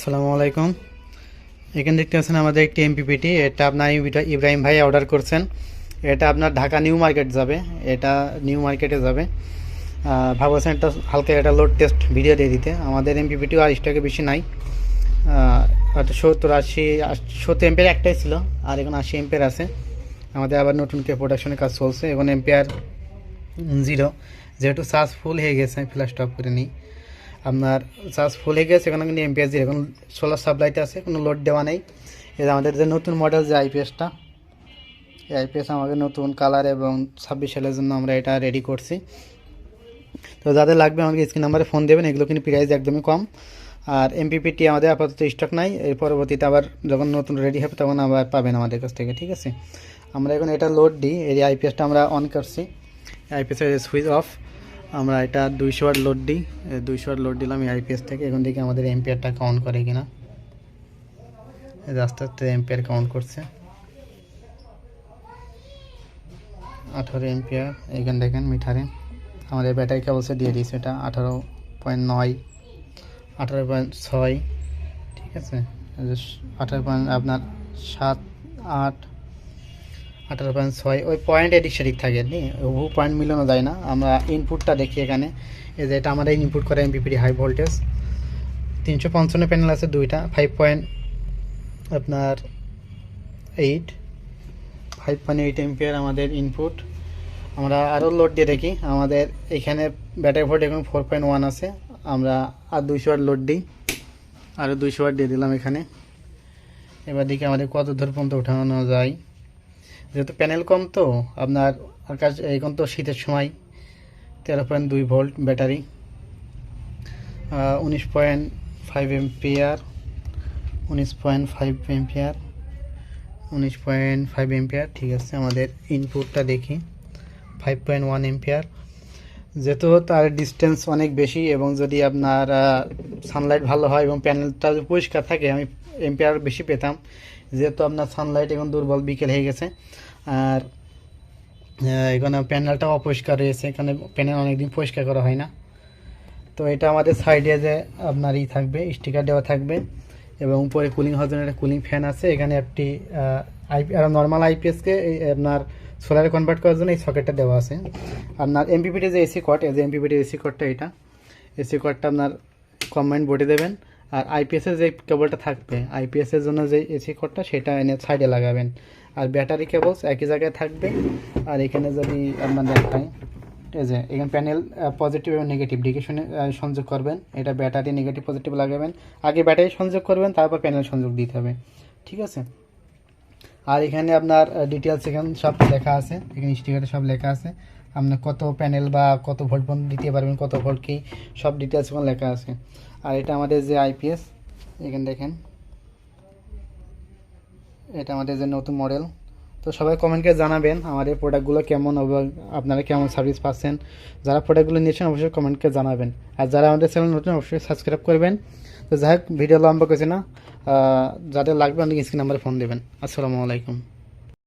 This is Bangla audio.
আসসালামু আলাইকুম। এখানে দেখতে পাচ্ছেন আমাদের একটি এমপিপিটি এটা আপনার ইব্রাহিম ভাই অর্ডার করছেন। এটা আপনার ঢাকা নিউ মার্কেট যাবে, এটা নিউ মার্কেটে যাবে। ভাবছেন একটা হালকা একটা লোড টেস্ট ভিডিও দিয়ে দিতে। আমাদের এমপিপিটিও আর স্টকে বেশি নাই। হয়তো সত্তর, আশি সত্তর এম্পের একটাই ছিল, আর এখন আশি এম্পের আছে। আমাদের আবার নতুন কে প্রোডাকশনের কাজ চলছে। এখন এম্পেয়ার জিরো যেহেতু চার্জ ফুল হয়ে গেছে, আমি ফ্ল্যাশ স্টপ করে নিই। আপনার চার্জ ফুল হয়ে গেছে, এখানে কিন্তু এমপিএস দিয়ে এখন সোলার সাপ্লাইতে আছে, কোনো লোড দেওয়া নেই। যে আমাদের যে নতুন মডেল যে আইপিএসটা এই আইপিএস আমাদের নতুন কালার এবং ছাব্বিশ সালের জন্য আমরা এটা রেডি করছি। তো যাদের লাগবে আমাকে স্ক্রিন নাম্বারে ফোন দেবেন, এগুলো কিন্তু প্রাইস একদমই কম। আর এমপিপিটি আমাদের আপাতত স্টক নাই, এর পরবর্তীতে আবার যখন নতুন রেডি হবে তখন আবার পাবেন আমাদের কাছ থেকে, ঠিক আছে? আমরা এখন এটা লোড দিই, এই আইপিএসটা আমরা অন করছি। আইপিএসের সুইচ অফ আমরা এটা দুইশো আট লোড দিই। দুইশো আট লোড দিলাম আইপিএস থেকে। এখন দেখি আমাদের এম্পিয়ারটা কাউন্ট করে কিনা। আস্তে আস্তে এম্পিয়ার কাউন্ট করছে। আঠারো এম্পিয়ার এখানে দেখেন মিটারে। আমাদের ব্যাটারি কেবলসে দিয়ে দিয়েছে এটা আঠারো পয়েন্ট নয়, আঠারো পয়েন্ট ছয়, ঠিক আছে? আঠারো পয়েন্ট আপনার সাত, আট আঠারো পয়েন্ট ছয়। ওই পয়েন্ট এদিক সেদিক থাকে, নি? হু পয়েন্ট মিলানো যায় না। আমরা ইনপুটটা দেখি এখানে। এই যে এটা আমাদের ইনপুট করে এমপিপিডি হাই ভোল্টেজ তিনশো পঞ্চান্ন প্যানেল আছে দুইটা ফাইভ পয়েন্ট আপনার eight five point eight ampere আমাদের ইনপুট আমরা আরও লোড দিয়ে দেখি। আমাদের এখানে ব্যাটারি ভোল্ট এখন ফোর পয়েন্ট ওয়ান আছে। আমরা আর দুইশো ওয়াট লোড দিই। আরও দুইশো ওয়াট দিয়ে দিলাম এখানে। এবার দেখি আমাদের কত দূর পর্যন্ত উঠানো যায়। যেহেতু প্যানেল কম তো, আপনার আকাশ এখন তো শীতের সময়, তেরো পয়েন্ট দুই ভোল্ট ব্যাটারি উনিশ পয়েন্ট ফাইভ এমপিয়ার উনিশ পয়েন্ট ফাইভ এমপিয়ার উনিশ পয়েন্ট ফাইভ এমপিয়ার ঠিক আছে, আমাদের ইনপুটটা দেখি ফাইভ পয়েন্ট ওয়ান এমপিয়ার যেহেতু তার ডিস্টেন্স অনেক বেশি এবং যদি আপনার সানলাইট ভালো হয় এবং প্যানেলটা পরিষ্কার থাকে, আমি এমপিয়ার বেশি পেতাম। যেহেতু আপনার সানলাইট এখন দুর্বল, বিকেল হয়ে গেছে। আর এখানে প্যানেলটা অপরিষ্কার রয়েছে, এখানে প্যানেল অনেকদিন পরিষ্কার করা হয় না। তো এটা আমাদের সাইডে যে আপনার ই থাকবে স্টিকার দেওয়া থাকবে এবং উপরে কুলিং হওয়ার জন্য একটা কুলিং ফ্যান আছে। এখানে একটি আইপি আর নর্মাল আইপিএসকে আপনার সোলারে কনভার্ট করার জন্য এই সকেটটা দেওয়া আছে। আপনার এমপিপিটি যে এসি কট এই যে এমপিপিটি এসি কটটা এটা এসি কটটা আপনার কম্বাইন্ড বোর্ডে দেবেন। আর আইপিএসের যে কেবলটা থাকবে আইপিএসের জন্য যে এসি কটটা সেটা এনে সাইডে লাগাবেন। আর ব্যাটারি কেবলস একই জায়গায় থাকবে। আর এখানে যদি আপনার দেখায় এই যে এখানে প্যানেল পজিটিভ এবং নেগেটিভ দিকে শুনে সংযোগ করবেন। এটা ব্যাটারি নেগেটিভ পজিটিভ লাগাবেন। আগে ব্যাটারি সংযোগ করবেন, তারপর প্যানেল সংযোগ দিতে হবে। ঠিক আছে? আর এখানে আপনার ডিটেলস এখানে সব লেখা আছে। এখানে স্টিকারে সব লেখা আছে। আপনার কত প্যানেল বা কত ভোল্ট পর্যন্ত দিতে পারবেন, কত ভোল্ট কি, সব ডিটেলস এখানে লেখা আছে। আর এটা আমাদের যে আইপিএস এখানে দেখেন। এটা আমাদের যে নতুন মডেল তো সবাই কমেন্টকে জানাবেন আমাদের প্রোডাক্টগুলো কেমন আপনারা কেমন সার্ভিস পাচ্ছেন। যারা প্রোডাক্টগুলো নিয়েছেন অবশ্যই কমেন্টকে জানাবেন। আর যারা আমাদের চ্যানেল নতুন, অবশ্যই সাবস্ক্রাইব করবেন। তো যাই হোক ভিডিও লম্বা করছে না। যাদের লাগবে আপনি স্ক্রিন নাম্বারে ফোন দেবেন। আসসালামু আলাইকুম।